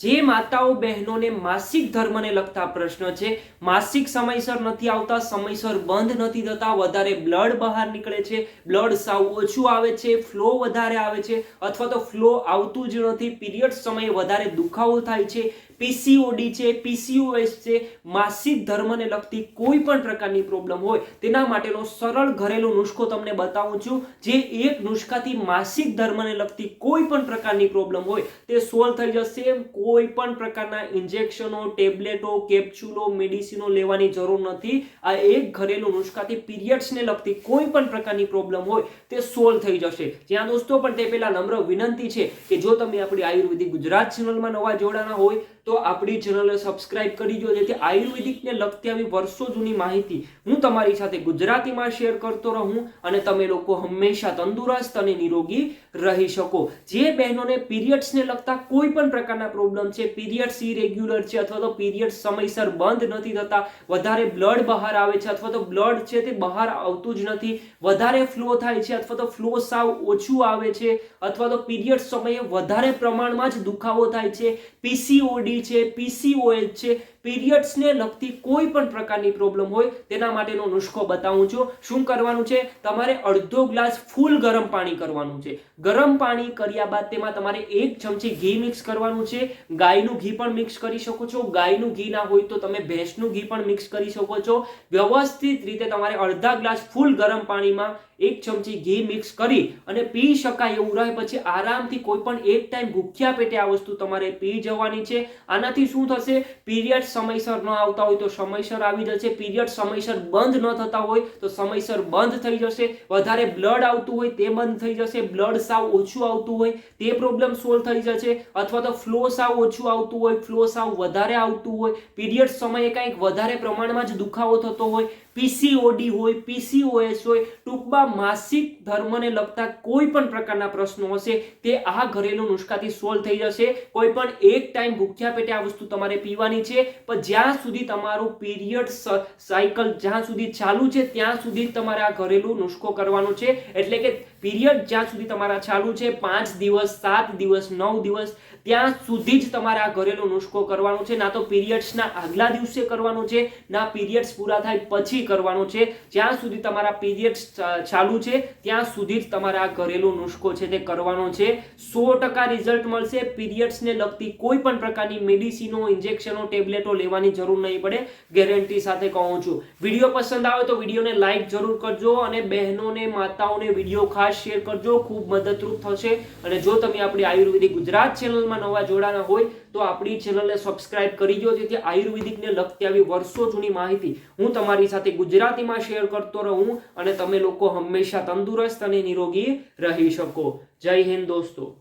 જે માતાઓ, બહેનોને માસિક ધર્મને લગતા પ્રશ્ન છે. માસિક સમયસર નથી આવતા, સમયસર બંધ નથી થતા. વધારે બ્લડ બહાર નીકળે છે. બ્લડ સાવ ઓછું આવે છે, ફ્લો વધારે આવે છે, અથવા તો ફ્લો આવતું જ નથી. પીરિયડ સમયે વધારે દુખાવો થાય છે. પીસીઓડી છે પીસીઓએસ છે. માસિક ધર્મને લગતી કોઈ પણ પ્રકારની પ્રોબ્લેમ હોય, તેના માટેનો સરળ ઘરેલું નુસ્ખો તમને બતાવું છું. જે એક નુસ્ખાથી માસિક ધર્મને લગતી કોઈ પણ પ્રકારની પ્રોબ્લેમ હોય, તે સોલ્વ થઈ જશે. કોઈ પણ પ્રકારના ઇન્જેક્શનો, ટેબ્લેટો, કેપ્સ્યુલો, મેડિસિનો લેવાની જરૂર નથી. આ એક ઘરેલું નુસ્ખાથી પીરિયડ્સને લગતી કોઈ પણ પ્રકારની પ્રોબ્લેમ હોય તે સોલ્વ થઈ જશે. જ્યાં દોસ્તો, પણ તે પહેલાં નમ્ર વિનંતી છે કે જો તમે આપણી આયુર્વેદિક ગુજરાત ચેનલમાં નવા જોડાના હોય, તો આપણી ચેનલને સબસ્ક્રાઇબ કરી દો, જેથી આયુર્વેદિકને લગતી આવી વર્ષો જૂની માહિતી હું તમારી સાથે ગુજરાતીમાં શેર કરતો રહું અને તમે લોકો હંમેશા તંદુરસ્ત અને નિરોગી રહી શકો. જે બહેનોને પીરિયડ્સને લગતા કોઈ પણ પ્રકારના પ્રોબ્લેમ છે, પીરિયડ્સ ઇરેગ્યુલર છે અથવા તો પીરિયડ સમયસર બંધ નથી થતા, વધારે બ્લડ બહાર આવે છે અથવા તો બ્લડ છે તે બહાર આવતું જ નથી, વધારે ફ્લો થાય છે અથવા તો ફ્લો સાવ ઓછું આવે છે, અથવા તો પીરિયડ સમયે વધારે પ્રમાણમાં જ દુખાવો થાય છે, પીસીઓડી છે, પીસીઓએચ છે, પીરિયડ્સને લગતી કોઈ પણ પ્રકારની પ્રોબ્લેમ હોય તેના માટેનો નુસ્ખો બતાવું છું. શું કરવાનું છે? તમારે અડધો ગ્લાસ ફૂલ ગરમ પાણી કરવાનું છે. ગરમ પાણી કર્યા બાદ તેમાં તમારે એક ચમચી ઘી મિક્સ કરવાનું છે. ગાયનું ઘી પણ મિક્સ કરી શકો છો. ગાયનું ઘી ના હોય તો તમે ભેંસનું ઘી પણ મિક્સ કરી શકો છો. વ્યવસ્થિત રીતે તમારે અડધા ગ્લાસ ફૂલ ગરમ પાણીમાં એક ચમચી ઘી મિક્સ કરી અને પી શકાય એવું રહે. પછી આરામથી કોઈ પણ એક ટાઈમ ભૂખ્યા પેટે આ વસ્તુ તમારે પી જવાની છે. આનાથી શું થશે? પીરિયડ સમયસર ન આવતા હોય તો સમયસર આવી જશે. પીરિયડ સમયસર બંધ ન થતા હોય તો સમયસર બંધ થઈ જશે. વધારે બ્લડ આવતું હોય તે બંધ થઈ જશે. બ્લડ સાવ ઓછું આવતું હોય તે પ્રોબ્લેમ સોલ્વ થઈ જશે. અથવા તો ફ્લો સાવ ઓછું આવતું હોય ફ્લો સાવ વધારે આવતું હોય પીરિયડ સમયે કંઈક વધારે પ્રમાણમાં જ દુખાવો થતો હોય પીસીઓડી હોય પીસીઓએસ હોય, ટૂંકમાં માસિક ધર્મને લગતા કોઈ પણ પ્રકારના પ્રશ્નો હશે, તે આ ઘરેલું નુસ્ખાથી સોલ્વ થઈ જશે. કોઈ પણ એક ટાઈમ ભૂખ્યા પેટે આ વસ્તુ તમારે પીવાની છે, પણ જ્યાં સુધી તમારું પીરિયડ સાયકલ જ્યાં સુધી ચાલુ છે, ત્યાં સુધી તમારે આ ઘરેલું નુસ્ખો કરવાનો છે. એટલે કે પીરિયડ જ્યાં સુધી તમારા ચાલુ છે, પાંચ દિવસ, સાત દિવસ, નવ દિવસ, ત્યાં સુધી જ તમારે આ ઘરેલું નુસ્ખો કરવાનો છે, ના તો પીરિયડ્સના આગલા દિવસે કરવાનો છે, ના પીરિયડ્સ પૂરા થાય પછી કરવાનો છે. જ્યાં સુધી તમારા પીરિયડ્સ ચાલુ છે, ત્યાં સુધી જ તમારે આ ઘરેલું નુસ્ખો છે તે કરવાનો છે. સો રિઝલ્ટ મળશે. પીરિયડ્સને લગતી કોઈ પણ પ્રકારની મેડિસિનો, ઇન્જેક્શનો, ટેબ્લેટો લેવાની જરૂર નહીં પડે. ગેરંટી સાથે કહું છું. વીડિયો પસંદ આવે તો વિડીયોને લાઇક જરૂર કરજો અને બહેનોને, માતાઓને વીડિયો ખાસ શેર કરજો. ખૂબ મદદરૂપ થશે. અને જો તમે આપણી આયુર્વેદિક ગુજરાત ચેનલમાં નવા જોડાના હોય તો આપણી ચેનલને સબસ્ક્રાઇબ કરી દો જેથી આયુર્વેદિકને લગતી આવી વર્ષો જૂની માહિતી હું તમારી સાથે ગુજરાતીમાં શેર કરતો રહું અને તમે લોકો હંમેશા તંદુરસ્ત અને નિરોગી રહી શકો. જય હિન્દ દોસ્તો.